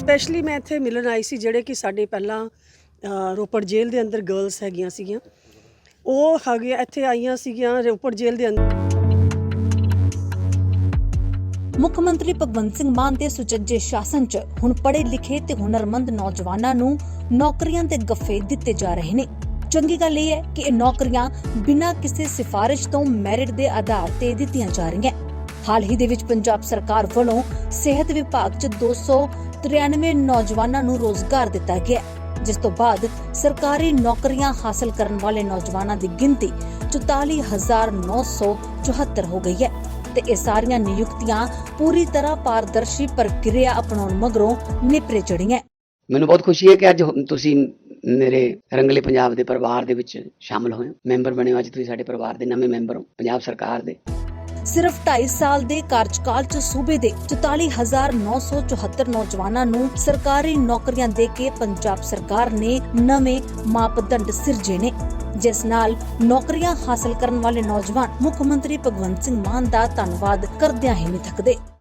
Specially ਮੈਂ ਇੱਥੇ ਮਿਲਣ ਆਈ ਸੀ ਜਿਹੜੇ ਕਿ ਸਾਡੇ ਪਹਿਲਾਂ ਅ, ਰੋਪੜ ਜੇਲ੍ਹ ਦੇ ਅੰਦਰ ਗਰਲਸ ਹੈਗੀਆਂ ਸੀਗੀਆਂ। ਉਹ ਹੈਗੇ ਇੱਥੇ ਆਈਆਂ ਸੀਗੀਆਂ ਰੋਪੜ ਜੇਲ੍ਹ ਦੇ ਅੰਦਰ। ਮੁੱਖ ਮੰਤਰੀ ਭਗਵੰਤ ਸਿੰਘ ਮਾਨ ਦੇ ਸੁਚੱਜੇ ਸ਼ਾਸਨ 'ਚ ਹੁਣ ਪੜ੍ਹੇ ਲਿਖੇ ਤੇ ਹੁਨਰਮੰਦ ਨੌਜਵਾਨਾਂ ਨੂੰ ਨੌਕਰੀਆਂ ਦੇ ਗੱਫੇ ਦਿੱਤੇ ਜਾ ਰਹੇ ਨੇ। ਚੰਗੀ ਗੱਲ ਇਹ ਹੈ ਕਿ ਇਹ ਨੌਕਰੀਆਂ ਬਿਨਾਂ ਕਿਸੇ ਸਿਫਾਰਿਸ਼ ਤੋਂ ਮੈਰਿਟ ਦੇ ਆਧਾਰ ਤੇ ਦਿੱਤੀਆਂ ਜਾ ਰਹੀਆਂ। ਹਾਲ ਹੀ ਦੇ ਵਿੱਚ ਪੰਜਾਬ ਸਰਕਾਰ ਵੱਲੋਂ ਸਿਹਤ ਵਿਭਾਗ 'ਚ 293 ਨੌਜਵਾਨਾਂ ਨੂੰ ਰੋਜ਼ਗਾਰ ਦਿੱਤਾ ਗਿਆ ਜਿਸ ਤੋਂ ਬਾਅਦ ਸਰਕਾਰੀ ਨੌਕਰੀਆਂ ਹਾਸਲ ਕਰਨ ਵਾਲੇ ਨੌਜਵਾਨਾਂ ਦੀ ਗਿਣਤੀ 44974 ਹੋ ਗਈ ਹੈ ਤੇ ਇਹ ਸਾਰੀਆਂ ਨਿਯੁਕਤੀਆਂ ਪੂਰੀ ਤਰ੍ਹਾਂ ਪਾਰਦਰਸ਼ੀ ਪ੍ਰਕਿਰਿਆ ਅਪਣਾਉਣ ਮਗਰੋਂ ਨਿਪਰੇ ਚੜੀਆਂ ਮੈਨੂੰ ਬਹੁਤ ਖੁਸ਼ੀ ਹੈ ਕਿ ਅੱਜ ਤੁਸੀਂ ਮੇਰੇ ਰੰਗਲੇ ਪੰਜਾਬ ਦੇ ਪਰਿਵਾਰ ਦੇ ਵਿੱਚ ਸ਼ਾਮਲ ਹੋਏ ਮੈਂਬਰ ਬਣੇ ਹੋ ਅੱਜ ਤੁਸੀਂ ਸਾਡੇ ਪਰਿਵਾਰ ਦੇ ਨਵੇਂ ਮੈਂਬਰ ਹੋ, ਪੰਜਾਬ ਸਰਕਾਰ ਦੇ। ਸਿਰਫ 2.5 ਸਾਲ ਦੇ ਕਾਰਜਕਾਲ 'ਚ ਸੂਬੇ ਦੇ 44974 ਨੌਜਵਾਨਾਂ ਨੂੰ ਸਰਕਾਰੀ ਨੌਕਰੀਆਂ ਦੇ ਕੇ ਪੰਜਾਬ ਸਰਕਾਰ ਨੇ ਨਵੇਂ ਮਾਪਦੰਡ ਸਿਰਜੇ ਨੇ, ਜਿਸ ਨਾਲ ਨੌਕਰੀਆਂ ਹਾਸਲ ਕਰਨ ਵਾਲੇ ਨੌਜਵਾਨ ਮੁੱਖ ਮੰਤਰੀ ਭਗਵੰਤ ਸਿੰਘ ਮਾਨ ਦਾ ਧੰਨਵਾਦ ਕਰਦਿਆਂ ਹੀ ਨਹੀਂ ਥੱਕਦੇ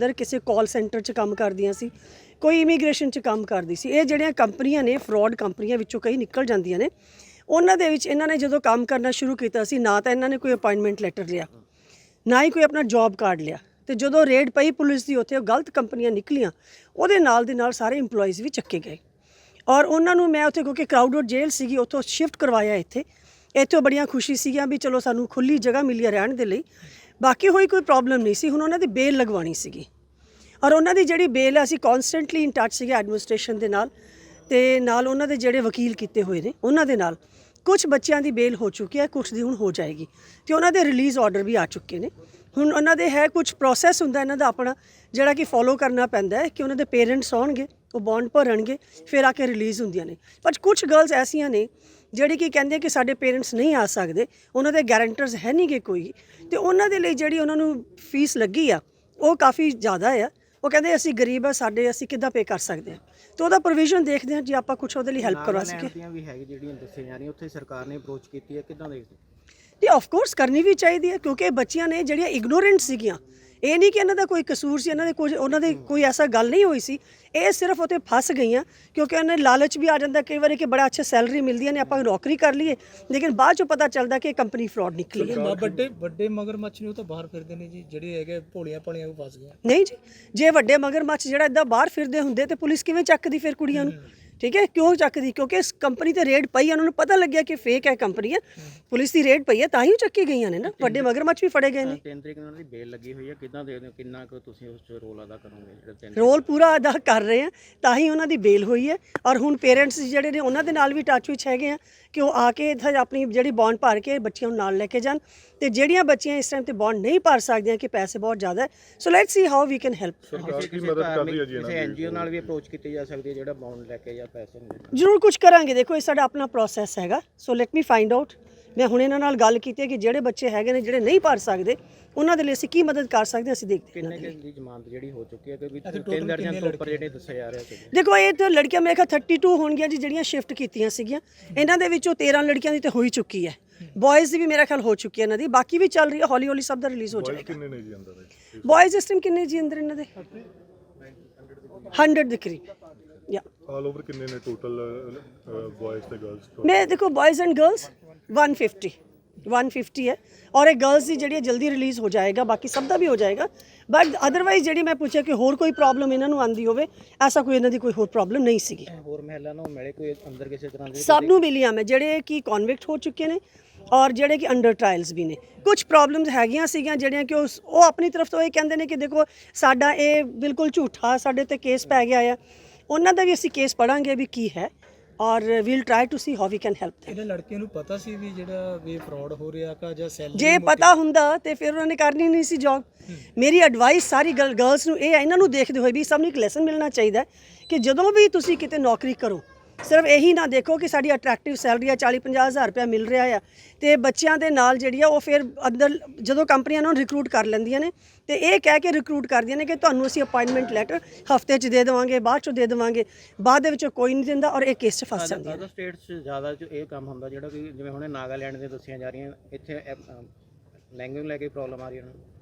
ਅੰਦਰ ਕਿਸੇ ਕਾਲ ਸੈਂਟਰ 'ਚ ਕੰਮ ਕਰਦੀਆਂ ਸੀ, ਕੋਈ ਇਮੀਗ੍ਰੇਸ਼ਨ 'ਚ ਕੰਮ ਕਰਦੀ ਸੀ। ਇਹ ਜਿਹੜੀਆਂ ਕੰਪਨੀਆਂ ਨੇ ਫਰਾਡ ਕੰਪਨੀਆਂ ਵਿੱਚੋਂ ਕਈ ਨਿਕਲ ਜਾਂਦੀਆਂ ਨੇ, ਉਹਨਾਂ ਦੇ ਵਿੱਚ ਇਹਨਾਂ ਨੇ ਜਦੋਂ ਕੰਮ ਕਰਨਾ ਸ਼ੁਰੂ ਕੀਤਾ ਸੀ, ਨਾ ਤਾਂ ਇਹਨਾਂ ਨੇ ਕੋਈ ਅਪਾਇੰਟਮੈਂਟ ਲੈਟਰ ਲਿਆ, ਨਾ ਹੀ ਕੋਈ ਆਪਣਾ ਜੌਬ ਕਾਰਡ ਲਿਆ। ਤੇ ਜਦੋਂ ਰੇਡ ਪਈ ਪੁਲਿਸ ਦੀ, ਉੱਥੇ ਉਹ ਗਲਤ ਕੰਪਨੀਆਂ ਨਿਕਲੀਆਂ, ਉਹਦੇ ਨਾਲ ਦੇ ਨਾਲ ਸਾਰੇ EMPLOYEES ਵੀ ਚੱਕੇ ਗਏ। ਔਰ ਉਹਨਾਂ ਨੂੰ ਮੈਂ ਉੱਥੇ ਕਿਉਂਕਿ ਕਰਾਊਡਡ ਜੇਲ੍ਹ ਸੀਗੀ, ਉੱਥੋਂ ਸ਼ਿਫਟ ਕਰਵਾਇਆ ਇੱਥੇ। ਇੱਥੋਂ ਬੜੀਆਂ ਖੁਸ਼ੀ ਸੀਗੀਆਂ ਵੀ ਚਲੋ ਸਾਨੂੰ ਖੁੱਲੀ ਜਗ੍ਹਾ ਮਿਲੀ ਰਹਿਣ ਦੇ ਲਈ। ਬਾਕੀ ਹੋਈ ਕੋਈ ਪ੍ਰੋਬਲਮ ਨਹੀਂ ਸੀ, ਹੁਣ ਉਹਨਾਂ ਦੀ ਬੇਲ ਲਗਵਾਉਣੀ ਸੀਗੀ। ਔਰ ਉਹਨਾਂ ਦੀ ਜਿਹੜੀ ਬੇਲ ਹੈ ਅਸੀਂ ਕਨਸਟੈਂਟਲੀ ਇਨ ਟੱਚ ਸੀਗੇ ਐਡਮਿਨਿਸਟ੍ਰੇਸ਼ਨ ਦੇ ਨਾਲ ਤੇ ਨਾਲ ਉਹਨਾਂ ਦੇ ਜਿਹੜੇ ਵਕੀਲ ਕੀਤੇ ਹੋਏ ਨੇ, ਉਹਨਾਂ ਦੇ ਨਾਲ। ਕੁਝ ਬੱਚਿਆਂ ਦੀ ਬੇਲ ਹੋ ਚੁੱਕੀ ਹੈ ਕੁਝ ਦੀ ਹੁਣ ਹੋ ਜਾਏਗੀ ਤੇ ਉਹਨਾਂ ਦੇ ਰਿਲੀਜ਼ ਆਰਡਰ ਵੀ ਆ ਚੁੱਕੇ ਨੇ। ਹੁਣ ਉਹਨਾਂ ਦੇ ਹੈ ਕੁਝ ਪ੍ਰੋਸੈਸ ਹੁੰਦਾ, ਇਹਨਾਂ ਦਾ ਆਪਣਾ ਜਿਹੜਾ ਕਿ ਫੋਲੋ ਕਰਨਾ ਪੈਂਦਾ ਹੈ ਕਿ ਉਹਨਾਂ ਦੇ ਪੇਰੈਂਟਸ ਆਉਣਗੇ, ਉਹ ਬੌਂਡ ਭਰਨਗੇ, ਫਿਰ ਆ ਕੇ ਰਿਲੀਜ਼ ਹੁੰਦੀਆਂ ਨੇ। ਪਰ ਕੁਝ ਗਰਲਸ ਐਸੀਆਂ ਨੇ ਜਿਹੜੀ ਕਿ ਕਹਿੰਦੇ ਕਿ ਸਾਡੇ ਪੇਰੈਂਟਸ ਨਹੀਂ ਆ ਸਕਦੇ ਉਹਨਾਂ ਦੇ ਗਾਰੰਟਰਸ ਹੈ ਨਹੀਂਗੇ ਕੋਈ। ਤੇ ਉਹਨਾਂ ਦੇ ਲਈ ਜਿਹੜੀ ਉਹਨਾਂ ਨੂੰ ਫੀਸ ਲੱਗੀ ਆ ਉਹ ਕਾਫੀ ਜ਼ਿਆਦਾ ਆ। ਉਹ ਕਹਿੰਦੇ ਅਸੀਂ ਗਰੀਬ ਆ ਸਾਡੇ ਅਸੀਂ ਕਿੱਦਾਂ ਪੇ ਕਰ ਸਕਦੇ ਹਾਂ ਤੇ ਉਹਦਾ ਪ੍ਰੋਵੀਜ਼ਨ ਦੇਖਦੇ ਹਾਂ ਜੇ ਆਪਾਂ ਕੁਝ ਉਹਦੇ ਲਈ ਹੈਲਪ ਕਰਵਾ ਸਕੀਏ। ਦੀਆਂ ਵੀ ਹੈਗੀ ਜਿਹੜੀਆਂ ਦੱਸੀਆਂ ਜਾ ਰਹੀਆਂ ਉੱਥੇ ਸਰਕਾਰ ਨੇ ਅਪਰੋਚ ਕੀਤੀ ਹੈ ਕਿਦਾਂ ਦੇਖਦੇ ਤੇ ਆਫ ਕੋਰਸ ਕਰਨੀ ਵੀ ਚਾਹੀਦੀ ਹੈ ਕਿਉਂਕਿ ਇਹ ਬੱਚੀਆਂ ਨੇ ਜਿਹੜੀਆਂ ਇਗਨੋਰੈਂਟ ਸੀਗੀਆਂ ਇਹ ਨਹੀਂ ਕਿ ਇਹਨਾਂ ਦਾ ਕੋਈ ਕਸੂਰ ਸੀ ਇਹਨਾਂ ਦੇ ਕੋਈ ਉਹਨਾਂ ਦੇ ਕੋਈ ਐਸਾ ਗੱਲ ਨਹੀਂ ਹੋਈ ਸੀ। ਇਹ ਸਿਰਫ ਉਤੇ ਫਸ ਗਈਆਂ ਕਿਉਂਕਿ ਉਹਨਾਂ ਦੇ ਲਾਲਚ ਵੀ ਆ ਜਾਂਦਾ ਕਈ ਵਾਰੀ ਕਿ ਬੜਾ ਅੱਛਾ ਸੈਲਰੀ ਮਿਲਦੀ ਹੈ ਨੇ ਆਪਾਂ ਨੌਕਰੀ ਕਰ ਲਈਏ। ਲੇਕਿਨ ਬਾਅਦ ਚੋਂ ਪਤਾ ਚੱਲਦਾ ਕਿ ਇਹ ਕੰਪਨੀ ਫਰਾਡ ਨਿਕਲੀ ਹੈ। ਵੱਡੇ ਵੱਡੇ ਮਗਰਮੱਛ ਨੇ ਉਹ ਤਾਂ ਬਾਹਰ ਫਿਰਦੇ ਨੇ ਜੀ ਜਿਹੜੇ ਹੈਗੇ ਭੋਲੀਆਂ ਭਾਲੀਆਂ ਉਹ ਫਸ ਗਏ ਨਹੀਂ ਜੀ ਜੇ ਵੱਡੇ ਮਗਰਮੱਛ ਜਿਹੜਾ ਇਦਾਂ ਬਾਹਰ ਫਿਰਦੇ ਹੁੰਦੇ ਤੇ ਪੁਲਿਸ ਕਿਵੇਂ ਚੱਕਦੀ ਫਿਰ ਕੁੜੀਆਂ ਨੂੰ? ਠੀਕ ਹੈ? ਕਿਉਂ ਚੱਕਦੀ? ਕਿਉਂਕਿ ਇਸ ਕੰਪਨੀ ਤੇ ਰੇਡ ਪਈ ਹੈ, ਉਹਨਾਂ ਨੂੰ ਪਤਾ ਲੱਗਿਆ ਕਿ ਫੇਕ ਹੈ ਕੰਪਨੀ ਹੈ। ਪੁਲਿਸ ਦੀ ਰੇਡ ਪਈ ਹੈ ਤਾਂ ਹੀ ਉਹ ਚੱਕੀ ਗਈਆਂ ਨੇ ਨਾ। ਵੱਡੇ ਮਗਰਮੱਛ ਵੀ ਫੜੇ ਗਏ ਨੇ। ਤਿੰਨ ਤਰੀਕ ਨੂੰ ਉਹਨਾਂ ਦੀ ਬੇਲ ਲੱਗੀ ਹੋਈ ਹੈ। ਕਿਦਾਂ ਦੇਖਦੇ ਹੋ? ਕਿੰਨਾ ਕੁ ਤੁਸੀਂ ਉਸ 'ਚ ਰੋਲ ਅਦਾ ਕਰੋਗੇ? ਜਿਹੜੇ ਤਿੰਨ ਰੋਲ ਪੂਰਾ ਅਦਾ ਕਰ ਰਹੇ ਆ ਤਾਂ ਹੀ ਉਹਨਾਂ ਦੀ ਬੇਲ ਹੋਈ ਹੈ। ਔਰ ਹੁਣ ਪੇਰੈਂਟਸ ਜਿਹੜੇ ਨੇ ਉਹਨਾਂ ਦੇ ਨਾਲ ਵੀ ਟੱਚ ਵਿੱਚ ਹੈਗੇ ਆ ਕਿ ਉਹ ਆ ਕੇ ਇੱਥੇ ਆਪਣੀ ਜਿਹੜੀ ਬੌਂਡ ਭਰ ਕੇ ਬੱਚਿਆਂ ਨੂੰ ਨਾਲ ਲੈ ਕੇ ਜਾਣ। ਤੇ ਜਿਹੜੀਆਂ ਬੱਚੀਆਂ ਇਸ ਟਾਈਮ ਤੇ ਬੌਂਡ ਨਹੀਂ ਭਰ ਸਕਦੀਆਂ ਕਿ ਪੈਸੇ ਬਹੁਤ ਜ਼ਿਆਦਾ ਹੈ। So let's see how we can help ਸਰਕਾਰ ਕੀ ਮਦਦ ਕਰ ਰਹੀ ਹੈ ਜੀ ਕਿਸੇ ਐਨਜੀਓ ਨਾਲ ਵੀ ਅਪਰੋਚ ਕੀਤੀ ਜਾ ਸਕਦੀ ਹੈ ਜਿਹੜਾ ਬਾਉਂਡ ਲੈ ਕੇ ਜਾਂ ਜ਼ਰੂਰ ਕੁਝ ਕਰਾਂਗੇ। ਦੇਖੋ ਇਹ ਸਾਡਾ ਆਪਣਾ ਪ੍ਰੋਸੈਸ ਹੈਗਾ। So let me find out ਮੈਂ ਹੁਣ ਇਹਨਾਂ ਨਾਲ ਗੱਲ ਕੀਤੀ ਹੈ ਕਿ ਜਿਹੜੇ ਬੱਚੇ ਹੈਗੇ ਨੇ ਜਿਹੜੇ ਨਹੀਂ ਭਰ ਸਕਦੇ ਉਹਨਾਂ ਦੇ ਲਈ ਅਸੀਂ ਕੀ ਮਦਦ ਕਰ ਸਕਦੇ ਅਸੀਂ ਦੇਖਦੇ ਹਾਂ ਕਿੰਨੇ ਕੁ ਦੀ ਜ਼ਮਾਨਤ ਜਿਹੜੀ ਹੋ ਚੁੱਕੀ ਹੈ ਕਿਉਂਕਿ ਤਿੰਨ ਦਰਜਨ ਤੋਂ ਉੱਪਰ ਜਿਹੜੇ ਦੱਸਿਆ ਜਾ ਰਿਹਾ ਸੀ। ਦੇਖੋ ਇਹ ਤਾਂ ਲੜਕੀਆਂ ਮੇਰੇ ਖਿਆਲ 32 ਹੋਣਗੀਆਂ ਜੀ ਜਿਹੜੀਆਂ ਸ਼ਿਫਟ ਕੀਤੀਆਂ ਸੀਗੀਆਂ। ਇਹਨਾਂ ਦੇ ਵਿੱਚੋਂ 13 ਲੜਕੀਆਂ ਦੀ ਤਾਂ ਹੋਈ ਚੁੱਕੀ ਹੈ। ਬॉयਜ਼ ਦੀ ਵੀ ਮੇਰੇ ਖਿਆਲ ਹੋ ਚੁੱਕੀ ਹੈ ਇਹਨਾਂ ਦੀ। ਬਾਕੀ ਵੀ ਚੱਲ ਰਹੀ ਹੈ ਹੌਲੀ ਹੌਲੀ ਸਭ ਦਾ ਰਿਲੀਜ਼ ਹੋ ਜਾਏਗਾ। ਕਿੰਨੇ ਨੇ ਜੀ ਅੰਦਰ? ਬॉयਜ਼ ਇਸ ਟਾਈਮ ਕਿੰਨੇ ਜੀ ਅੰਦਰ ਇਹਨਾਂ ਦੇ? 100 ਦੇ ਕਰੀਬ। ਯਾ ਆਲ ਓਵਰ ਕਿੰਨੇ ਨੇ ਟੋਟਲ ਬॉयਜ਼ ਤੇ ਗਰਲਸ ਮੈਂ ਦੇਖੋ ਬॉयਜ਼ ਐਂਡ ਗਰਲਸ 150 150 ਹੈ। ਔਰ ਇਹ ਗਰਲਸ ਦੀ ਜਿਹੜੀ ਜਲਦੀ ਰਿਲੀਜ਼ ਹੋ ਜਾਏਗਾ ਬਾਕੀ ਸਭ ਦਾ ਵੀ ਹੋ ਜਾਏਗਾ। ਬਟ ਅਦਰਵਾਈਜ਼ ਜਿਹੜੀ ਮੈਂ ਪੁੱਛਿਆ ਕਿ ਹੋਰ ਕੋਈ ਪ੍ਰੋਬਲਮ ਇਹਨਾਂ ਨੂੰ ਆਂਦੀ ਹੋਵੇ ਐਸਾ ਕੋਈ ਇਹਨਾਂ ਦੀ ਕੋਈ ਹੋਰ ਪ੍ਰੋਬਲਮ ਨਹੀਂ ਸੀਗੀ। ਹੋਰ ਮਹਿਲਾ ਨੂੰ ਮਿਲੇ ਕੋਈ ਅੰਦਰ ਕਿਸੇ ਤਰ੍ਹਾਂ ਦੇ? ਸਭ ਨੂੰ ਮਿਲੀਆਂ ਮੈਂ ਜਿਹੜੇ ਕਿ ਕਨਵਿਕਟ ਹੋ ਚੁੱਕੇ ਨੇ ਔਰ ਜਿਹੜੇ ਕਿ ਅੰਡਰ ਟ੍ਰਾਇਲਸ ਵੀ ਨੇ। ਕੁਝ ਪ੍ਰੋਬਲਮਸ ਹੈਗੀਆਂ ਸੀਗੀਆਂ ਜਿਹੜੀਆਂ ਕਿ ਉਹ ਆਪਣੀ ਤਰਫ ਤੋਂ ਇਹ ਕਹਿੰਦੇ ਨੇ ਕਿ ਦੇਖੋ ਸਾਡਾ ਇਹ ਬਿਲਕੁਲ ਝੂਠਾ ਸਾਡੇ ਤੇ ਕੇਸ ਪੈ ਗਿਆ ਆ। ਉਹਨਾਂ ਦਾ ਵੀ ਅਸੀਂ ਕੇਸ ਪੜਾਂਗੇ ਵੀ ਕੀ ਹੈ ਔਰ we'll try to see how we can help ਇਹਨਾਂ ਲੜਕੀਆਂ ਨੂੰ ਪਤਾ ਸੀ ਵੀ ਜਿਹੜਾ ਵੀ ਫਰਾਡ ਹੋ ਰਿਹਾ ਕਾ ਜਾਂ ਸੈਲਰੀ ਜੇ ਪਤਾ ਹੁੰਦਾ ਤੇ ਫਿਰ ਉਹਨਾਂ ਨੇ ਕਰਨੀ ਨਹੀਂ ਸੀ ਜੌਬ ਮੇਰੀ ਐਡਵਾਈਸ ਸਾਰੀ ਗਰਲਸ ਨੂੰ ਇਹ ਹੈ ਇਹਨਾਂ ਨੂੰ ਦੇਖਦੇ ਹੋਏ ਵੀ ਸਭ ਨੂੰ ਇੱਕ ਲੈਸਨ ਮਿਲਣਾ ਚਾਹੀਦਾ ਕਿ ਜਦੋਂ ਵੀ ਤੁਸੀਂ ਕਿਤੇ ਨੌਕਰੀ ਕਰੋ ਸਿਰਫ ਇਹੀ ਨਾ ਦੇਖੋ ਕਿ ਸਾਡੀ ਅਟਰੈਕਟਿਵ ਸੈਲਰੀ ਆ 40 50 ਹਜ਼ਾਰ ਰੁਪਏ ਮਿਲ ਰਿਹਾ ਆ। ਤੇ ਬੱਚਿਆਂ ਦੇ ਨਾਲ ਜਿਹੜੀ ਆ ਉਹ ਫਿਰ ਅੰਦਰ ਜਦੋਂ ਕੰਪਨੀਆਂ ਨੂੰ ਰਿਕਰੂਟ ਕਰ ਲੈਂਦੀਆਂ ਨੇ ਤੇ ਇਹ ਕਹਿ ਕੇ ਰਿਕਰੂਟ ਕਰਦੀਆਂ ਨੇ ਕਿ ਤੁਹਾਨੂੰ ਅਸੀਂ ਅਪਾਇੰਟਮੈਂਟ ਲੈਟਰ ਹਫ਼ਤੇ 'ਚ ਦੇ ਦੇਵਾਂਗੇ ਬਾਅਦ 'ਚ ਦੇ ਦੇਵਾਂਗੇ ਬਾਅਦ ਦੇ ਵਿੱਚ ਕੋਈ ਨਹੀਂ ਦਿੰਦਾ ਔਰ ਇਹ ਕੇਸ 'ਚ ਫਸ ਜਾਂਦੀਆਂ ਨੇ। ਅਦਰ ਸਟੇਟਸ 'ਚ ਜ਼ਿਆਦਾ ਚ ਇਹ ਕੰਮ ਹੁੰਦਾ ਜਿਹੜਾ ਕਿ ਜਿਵੇਂ ਹੁਣੇ ਨਾਗਾਲੈਂਡ ਦੇ ਦੱਸੀਆਂ ਜਾ ਰਹੀਆਂ ਇੱਥੇ ਲੈਂਗੁਏਜ ਲੈ ਕੇ ਪ੍ਰੋਬਲਮ ਆ ਰਹੀ ਹੈ ਉਹਨਾਂ ਨੂੰ।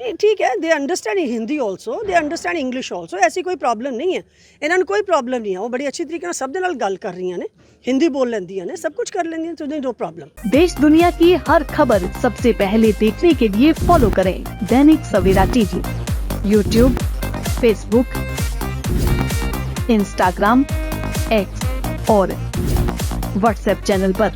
ਨਹੀਂ ਠੀਕ ਹੈ they understand Hindi also they understand English also ਐਸੀ ਕੋਈ ਪ੍ਰੋਬਲਮ ਨਹੀਂ ਹੈ ਇਹਨਾਂ ਨੂੰ ਕੋਈ ਪ੍ਰੋਬਲਮ ਨਹੀਂ ਹੈ ਉਹ ਬੜੀ ਅੱਛੀ ਤਰੀਕੇ ਨਾਲ ਸਭ ਦੇ ਨਾਲ ਗੱਲ ਕਰ ਰਹੀਆਂ ਨੇ ਹਿੰਦੀ ਬੋਲ ਲੈਂਦੀਆਂ ਨੇ ਸਭ ਕੁਝ ਕਰ ਲੈਂਦੀਆਂ ਸੋ ਨੋ ਪ੍ਰੋਬਲਮ देश दुनिया की हर खबर सबसे पहले देखने के लिए फॉलो करें Dainik Savera TV YouTube Facebook Instagram X और व्हाट्सएप चैनल पर।